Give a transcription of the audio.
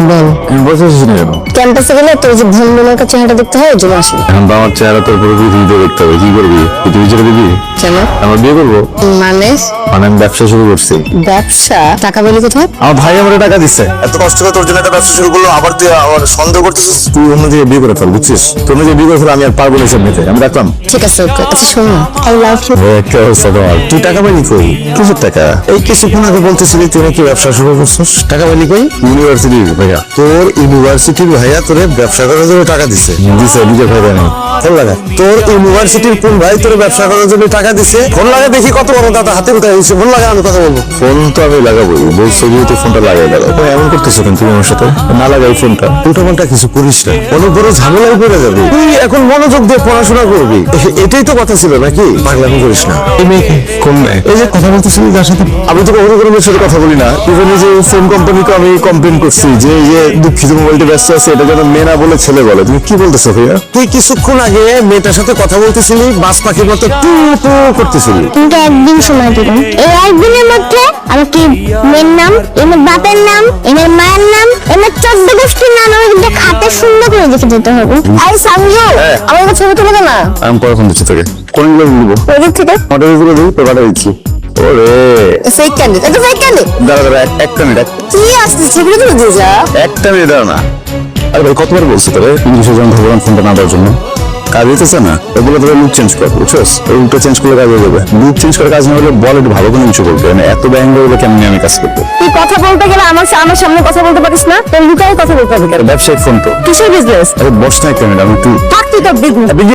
বল। আমি বসে আছিস না কেন? ক্যাম্পাসে গেলে তোর যে চেহারাটা দেখতে হয় ওই জন্য আসবি এখন তো আমার চেহারা তোর পুরো পৃথিবীতে দেখতে হবে কি করবি? আমরা বিয়ে করব? মানে? মানে আমি ব্যবসা শুরু করছি। ব্যবসা? টাকা পেলি কোথায়? আমার ভাই আমার টাকা দিচ্ছে এত কষ্ট করে তোর জন্য একটা ব্যবসা শুরু করল আবার তুই আবার সন্দেহ করতেছিস? তুই অন্য জায়গায় বিয়ে করে ফেল বুঝছিস? বিয়ে করে ফেল আমি আর পারব না এসব নিতে। আমি রাখলাম। ঠিক আছে ওকে। আচ্ছা শোন না আই লাভ ইউ একটা অবস্থা তোমার? তুই টাকা পাইনি কই? কিসের টাকা? এই কিছুক্ষণ আগে বলতেছিলি তুই নাকি ব্যবসা শুরু করছিস? টাকা পাইনি কই? ইউনিভার্সিটি ভাইয়া। তোর ইউনিভার্সিটির ভাইয়া তোর ব্যবসা করার জন্য টাকা দিছে। দিছে নিজের ভাই দেয় নাই ফোন তোর ইউনিভার্সিটির কোন ভাই তোর ব্যবসা করার জন্য টাকা দিছে? ফোন লাগা দেখি কত বড় দাদা হাতে কোথায় হয়েছে ফোন লাগা আমি কথা বলব। ফোন তো আমি লাগাবো বলছো যেহেতু ফোনটা লাগাই লাগাও তো এমন করতেছো কিন্তু তুমি আমার সাথে? না লাগাই ফোনটা। উল্টো পাল্টা কিছু করিস না। অনেক বড় ঝামেলায় পড়ে যাবে। তুই এখন মনোযোগ দিয়ে পড়াশোনা করবি। এটাই তো কথা ছিল নাকি? পাগলামি করিস না। এই মেয়েকে কোন মেয়ে? এই যে কথা বলতেছিলি যার সাথে। আমি তো কখনো কোনো সাথে কথা বলি না। ইভেন যে ফোন কোম্পানিকে আমি কমপ্লেন করছি যে এই যে দুঃখিত মোবাইলটা ব্যস্ত আছে এটা যেন মেয়ে না বলে ছেলে বলে। তুমি কি বলতেছো ভাইয়া? তুই কিছুক্ষণ আগে মেয়েটার সাথে কথা বলতেছিলি বাস পাখির মতো টু টু করতেছিলি কিন্তু একদিন সময় দিলাম। এই একদিনের মধ্যে আমাকে মেয়ের নাম বাপের নাম মায়ের নাম চোদ্দ গোষ্ঠীর নাম আমাকে খাতে সুন্দর করে লিখে দিতে হবে। সামজো আমার কাছে ছবি তুলে না? আমি পরে ফোন দিচ্ছি তোকে। কোনগুলো ওদিক থেকে। অর্ডার দিই তো পাঠা দিচ্ছি। ওরে। ফেক এটা ফেক দাঁড়া দাঁড়া একটা মিনিট কি আসছে? ছবিটা তুলে দিয়ে যা একটা মিনিট দাঁড়া না। আরে ভাই কতবার বলছি তোরে? ইংলিশে যেমন ভগবান ফোনটা না দেওয়ার জন্য। কাজ তো না এগুলো তোকে লুক চেঞ্জ কর বুঝছস? লুকটা চেঞ্জ করলে কাজ হয়ে যাবে। লুক চেঞ্জ করে কাজ না হলে বল একটু ভালো করে কিছু করবে মানে এত ব্যাঙ্গ হলে কেমন আমি কাজ করব? তুই কথা বলতে গেলে আমার আমার সামনে কথা বলতে পারিস না তোর লুকায় কথা বলতে হবে কেন? ব্যবসায়িক ফোন তো। কিসের বিজনেস আরে বস না একটা আমি তুই থাক তুই তোর বিজনেস